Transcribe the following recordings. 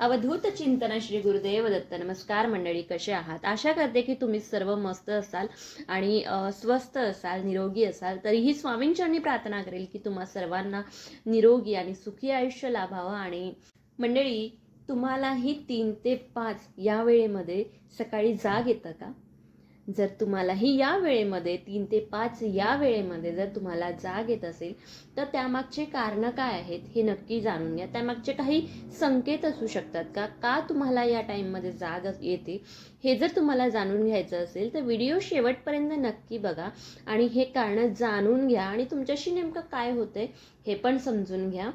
अवधूत चिंतन श्री गुरुदेव दत्त. नमस्कार मंडळी कसे आहात? आशा करते की तुम्ही सर्व मस्त असाल आणि स्वस्त असाल निरोगी असाल. तरीही स्वामींच्यांनी प्रार्थना करेल की तुम्हा सर्वांना निरोगी आणि सुखी आयुष्य लाभावं. आणि मंडळी तुम्हालाही तीन ते पाच या वेळेमध्ये सकाळी जाग येतं का? जर तुम्हालाही या वेळेमध्ये तीन ते पाच या वेळेमध्ये जर तुम्हाला जाग येत असेल तर त्यामागचे कारणं काय आहेत हे नक्की जाणून घ्या. त्यामागचे काही संकेत असू शकतात का? का तुम्हाला या टाईममध्ये जाग येते? हे जर तुम्हाला जाणून घ्यायचं असेल तर व्हिडिओ शेवटपर्यंत नक्की बघा आणि हे कारणं जाणून घ्या आणि तुमच्याशी नेमकं काय होतंय हे पण समजून घ्या.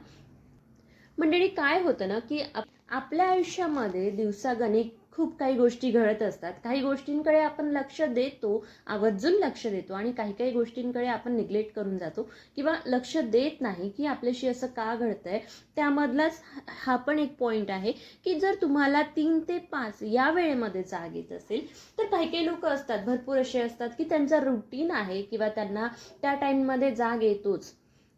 मंडळी काय होतं ना की आप- आपल्या आयुष्यामध्ये दिवसागणिक खूप काही गोष्टी घडत असतात. काही गोष्टींकडे आपण लक्ष देतो आवर्जून लक्ष देतो आणि काही काही गोष्टींकडे आपण निग्लेक्ट करून जातो किंवा लक्ष देत नाही की आपल्याशी असं का घडतंय. त्यामधलाच हा पण एक पॉईंट आहे की जर तुम्हाला तीन ते पाच या वेळेमध्ये जाग येत असेल तर काही काही लोक असतात भरपूर असे असतात की त्यांचा रुटीन आहे किंवा त्यांना त्या टाईममध्ये जाग येतोच.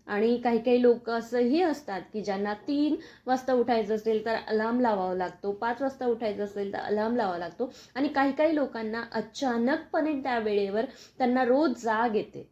आणि काही काही लोक असंही असतात की ज्यांना तीन वाजता उठायचं असेल तर अलार्म लावावा लागतो पाच वाजता उठायचं असेल तर अलार्म लावावा लागतो आणि काही काही लोकांना अचानकपणे त्या वेळेवर त्यांना रोज जाग येते.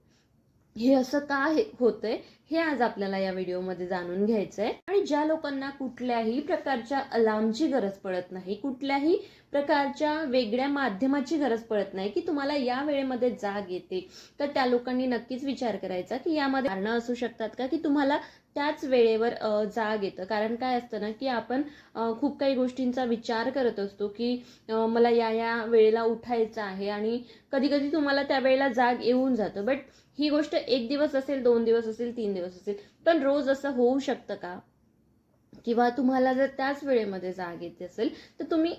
हे असं का होतंय हे आज आपल्याला या व्हिडिओमध्ये जाणून घ्यायचं आहे आणि ज्या लोकांना कुठल्याही प्रकारच्या अलार्मची गरज पडत नाही कुठल्याही प्रकारच्या वेगळ्या माध्यमाची गरज पडत नाही की तुम्हाला या वेळेमध्ये जाग येते. तर त्या लोकांनी नक्कीच विचार करायचा की यामध्ये कारणं असू शकतात का? की तुम्हाला त्याच वेळेवर जाग येतं. कारण काय असतं ना की आपण खूप काही गोष्टींचा विचार करत असतो की मला या या वेळेला उठायचं आहे आणि कधी कधी तुम्हाला त्या वेळेला जाग येऊन जातं. बट ही गोष्ट एक दिवस असेल दोन दिवस असेल तीन दिवस असेल पण रोज असं होऊ शकतं का? किंवा तुम्हाला जर त्याच वेळेमध्ये जाग येते असेल तर तुम्ही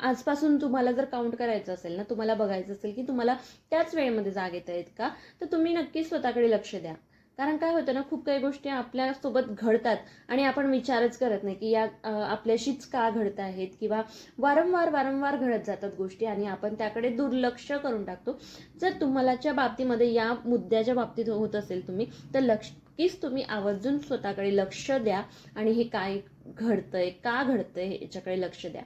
आजपासून तुम्हाला जर काउंट करायचं असेल ना तुम्हाला बघायचं असेल की तुम्हाला त्याच वेळेमध्ये जाग येत आहेत का तर तुम्ही नक्की स्वतःकडे लक्ष द्या. कारण काय होतं ना खूप काही गोष्टी आपल्यासोबत घडतात आणि आपण विचारच करत नाही की या आपल्याशीच का घडत आहेत किंवा वारंवार वारंवार घडत जातात गोष्टी आणि आपण त्याकडे दुर्लक्ष करून टाकतो. जर तुम्हालाच्या बाबतीमध्ये या मुद्द्याच्या बाबतीत होत असेल तुम्ही तर लक्ष नक्कीच तुम्ही आवर्जून स्वतःकडे लक्ष द्या आणि हे काय घडतंय का घडतंय याच्याकडे लक्ष द्या.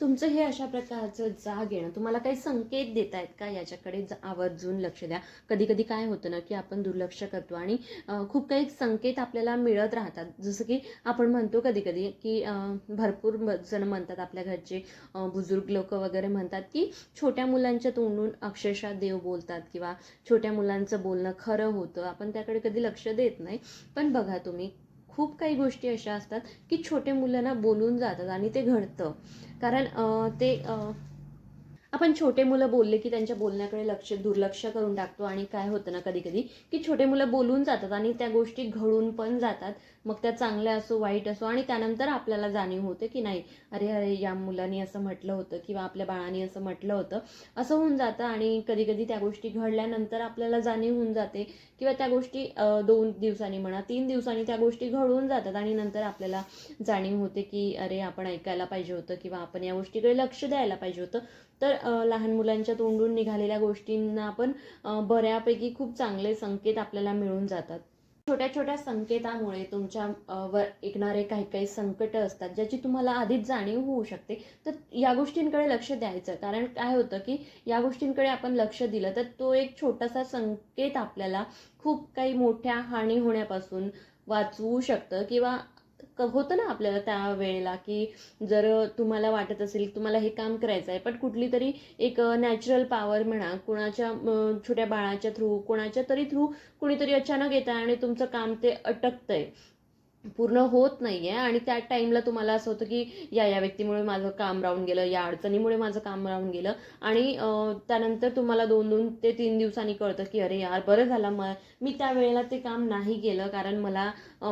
तुमचं हे अशा प्रकारचं जाग येणं तुम्हाला काही संकेत देत आहेत का? याच्याकडे आवर्जून लक्ष द्या. कधी कधी काय होतं ना की आपण दुर्लक्ष करतो आणि खूप काही संकेत आपल्याला मिळत राहतात. जसं की आपण म्हणतो कधी कधी की भरपूर जण म्हणतात आपल्या घरचे बुजुर्ग लोक वगैरे म्हणतात की छोट्या मुलांच्या तोंडून अक्षरशः देव बोलतात किंवा छोट्या मुलांचं बोलणं खरं होतं. आपण त्याकडे कधी लक्ष देत नाही. पण बघा तुम्ही खूप काही गोष्टी अशा असतात की छोटे मुलांना बोलून जातात आणि ते घडतं. कारण ते आपण छोटे मुलं बोलले की त्यांच्या बोलण्याकडे लक्ष दुर्लक्ष करून टाकतो आणि काय होतं ना कधी कधी की छोटे मुलं बोलून जातात आणि त्या गोष्टी घडून पण जातात. मग त्या चांगल्या असो वाईट असो आणि त्यानंतर आपल्याला जाणीव होते की नाही अरे अरे या मुलांनी असं म्हटलं होतं किंवा आपल्या बाळाने असं म्हटलं होतं. असं होऊन जातं आणि कधी कधी त्या गोष्टी घडल्यानंतर आपल्याला जाणीव होऊन जाते किंवा त्या गोष्टी दोन दिवसांनी म्हणा तीन दिवसांनी त्या गोष्टी घडून जातात आणि नंतर आपल्याला जाणीव होते की अरे आपण ऐकायला पाहिजे होतं किंवा आपण या गोष्टीकडे लक्ष द्यायला पाहिजे होतं. तर लहान मुलांच्या तोंडून निघालेल्या गोष्टींना आपण बऱ्यापैकी खूप चांगले संकेत आपल्याला मिळून जातात. छोट्या छोट्या संकेतामुळे तुमच्या वर ऐकणारे काही काही संकट असतात ज्याची तुम्हाला आधीच जाणीव होऊ शकते. तर या गोष्टींकडे लक्ष द्यायचं. कारण काय होतं की या गोष्टींकडे आपण लक्ष दिलं तर तो एक छोटासा संकेत आपल्याला खूप काही मोठ्या हानी होण्यापासून वाचवू शकतं किंवा होतं ना आपल्याला त्या वेळेला की जर तुम्हाला वाटत असेल तुम्हाला हे काम करायचं आहे पण कुठली तरी एक नॅचरल पॉवर म्हणा कुणाच्या छोट्या बाळाच्या थ्रू कोणाच्या तरी थ्रू कुणीतरी अचानक येतं आणि तुमचं काम ते अटकतंय. पूर्ण होत नाही आहे आणि त्या टाईमला तुम्हाला असं होतं की या या व्यक्तीमुळे माझं काम राहून गेलं या अडचणीमुळे माझं काम राहून गेलं. आणि त्यानंतर तुम्हाला दोन दोन ते तीन दिवसांनी कळतं की अरे यार बरं झालं म मी त्या वेळेला ते काम नाही केलं कारण मला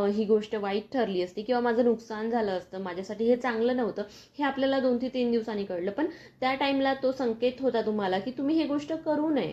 ही गोष्ट वाईट ठरली असती किंवा माझं नुकसान झालं असतं. माझ्यासाठी हे चांगलं नव्हतं. हे आपल्याला दोन ते तीन दिवसांनी कळलं. पण त्या टाईमला तो संकेत होता तुम्हाला की तुम्ही हे गोष्ट करू नये.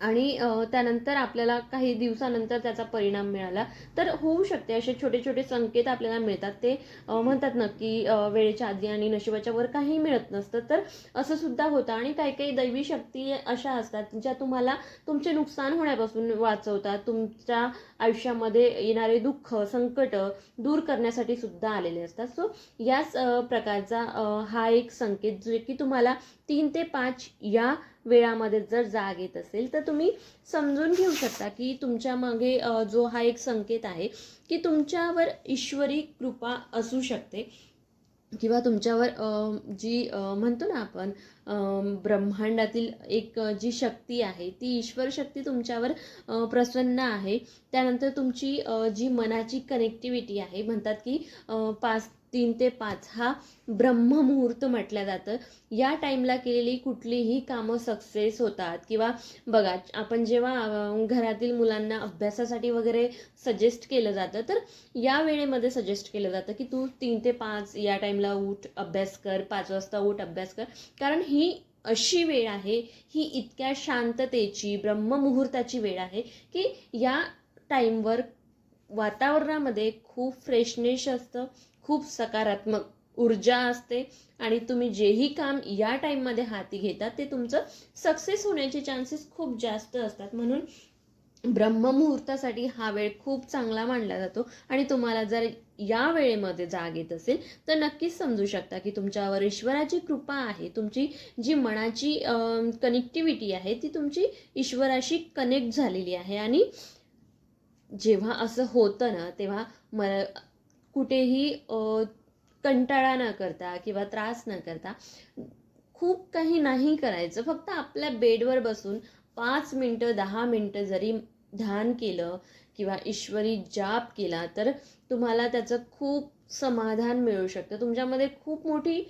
आणि त्यानंतर आपल्याला काही दिवसानंतर त्याचा परिणाम मिळाला. तर होऊ शकते असे छोटे छोटे संकेत आपल्याला मिळतात. ते म्हणतात ना की वेळेच्या आधी आणि नशिबाच्या वर काही मिळत नसतं. तर असं सुद्धा होतं आणि काही काही दैवी शक्ती अशा असतात ज्या तुम्हाला तुमचे नुकसान होण्यापासून वाचवतात. तुमच्या आयुष्यामध्ये येणारे दुःख संकट दूर करण्यासाठी सुद्धा आलेले असतात. सो याच प्रकारचा हा एक संकेत जे की तुम्हाला तीन ते पाच या वेळामध्ये जर जाग येत असेल तर तुम्ही समजून घेऊ शकता की तुमच्या मागे जो हा एक संकेत आहे की तुमच्यावर ईश्वरी कृपा असू शकते. किंवा तुमच्यावर जी म्हणतो ना आपण ब्रह्मांडातील एक जी शक्ती आहे ती ईश्वर शक्ती तुमच्यावर प्रसन्न आहे. त्यानंतर तुमची जी मनाची कनेक्टिव्हिटी आहे म्हणतात की पाच तीन ते पाच हा ब्रह्ममुहूर्त म्हटलं जातं. या टाईमला केलेली कुठलीही कामं सक्सेस होतात. किंवा बघा आपण जेव्हा घरातील मुलांना अभ्यासासाठी वगैरे सजेस्ट केलं जातं तर या वेळेमध्ये सजेस्ट केलं जातं की तू तीन ते पाच या टाईमला उठ अभ्यास कर पाच वाजता उठ अभ्यास कर. कारण ही अशी वेळ आहे ही इतक्या शांततेची ब्रह्ममुहूर्ताची वेळ आहे की या टाईमवर वातावरणामध्ये खूप फ्रेशनेस असतं खूप सकारात्मक ऊर्जा असते आणि तुम्ही जेही काम या टाईममध्ये हाती घेतात ते तुमचं सक्सेस होण्याचे चान्सेस खूप जास्त असतात. म्हणून ब्रह्ममुहूर्तासाठी हा वेळ खूप चांगला मानला जातो आणि तुम्हाला जर या वेळेमध्ये जाग येत असेल तर नक्कीच समजू शकता की तुमच्यावर ईश्वराची कृपा आहे. तुमची जी मनाची कनेक्टिव्हिटी आहे ती तुमची ईश्वराशी कनेक्ट झालेली आहे आणि जेव्हा असं होतं ना तेव्हा म कुठेही कंटाळा न करता किंवा त्रास न करता खूप काही नाही करायचं. फक्त आपल्या बेडवर बसून पाच मिनटं दहा मिनटं जरी ध्यान केलं किंवा ईश्वरी जाप केला तर तुम्हाला त्याचं खूप समाधान मिळू शकतं. तुमच्यामध्ये खूप मोठी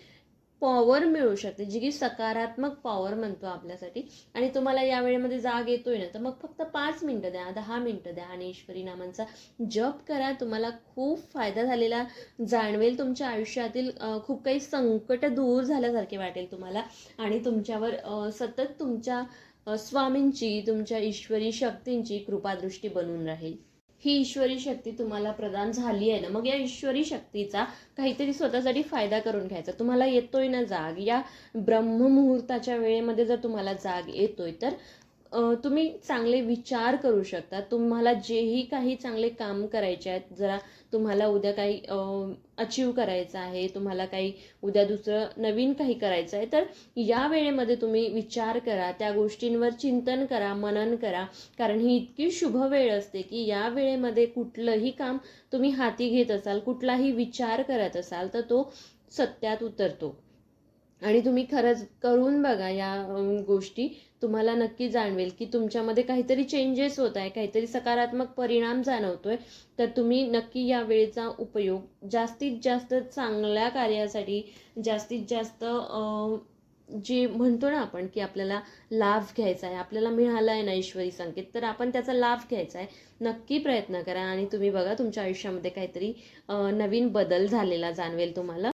पॉवर मिळू शकते जी की सकारात्मक पॉवर म्हणतो आपल्यासाठी. आणि तुम्हाला या वेळेमध्ये जाग येतोय ना तर मग फक्त पाच मिनटं द्या दहा मिनटं द्या आणि ईश्वरी नामांचा जप करा. तुम्हाला खूप फायदा झालेला जाणवेल. तुमच्या आयुष्यातील खूप काही संकट दूर झाल्यासारखे वाटेल तुम्हाला. आणि तुमच्यावर सतत तुमच्या स्वामींची तुमच्या ईश्वरी शक्तींची कृपादृष्टी बनून राहील. ही ईश्वरी शक्ती तुम्हाला प्रदान झाली आहे ना. मग या ईश्वरी शक्तीचा काहीतरी स्वतःसाठी फायदा करून घ्यायचा. तुम्हाला येतोय ना जाग. या ब्रह्ममुहूर्ताच्या वेळेमध्ये जर तुम्हाला जाग येतोय तर तुम्ही चांगले विचार करू शकता. तुम्हाला जेही काही चांगले काम करायचे आहेत जरा तुम्हाला उद्या काही अचीव करायचं आहे तुम्हाला काही उद्या दुसरं नवीन काही करायचं आहे तर या वेळेमध्ये तुम्ही विचार करा त्या गोष्टींवर चिंतन करा मनन करा. कारण ही इतकी शुभ वेळ असते की या वेळेमध्ये कुठलंही काम तुम्ही हाती घेत असाल कुठलाही विचार करत असाल तर तो सत्यात उतरतो. आणि तुम्ही खरंच करून बघा या गोष्टी. तुम्हाला नक्की जाणवेल की तुमच्यामध्ये काहीतरी चेंजेस होत आहे काहीतरी सकारात्मक परिणाम जाणवतोय. तर तुम्ही नक्की या वेळेचा उपयोग जास्तीत जास्त चांगल्या कार्यासाठी जास्तीत जास्त जे म्हणतो ना आपण की आपल्याला लाभ घ्यायचा आहे आपल्याला मिळाला आहे ना ईश्वरी संकेत तर आपण त्याचा लाभ घ्यायचा आहे. नक्की प्रयत्न करा आणि तुम्ही बघा तुमच्या आयुष्यामध्ये काहीतरी नवीन बदल झालेला जाणवेल तुम्हाला.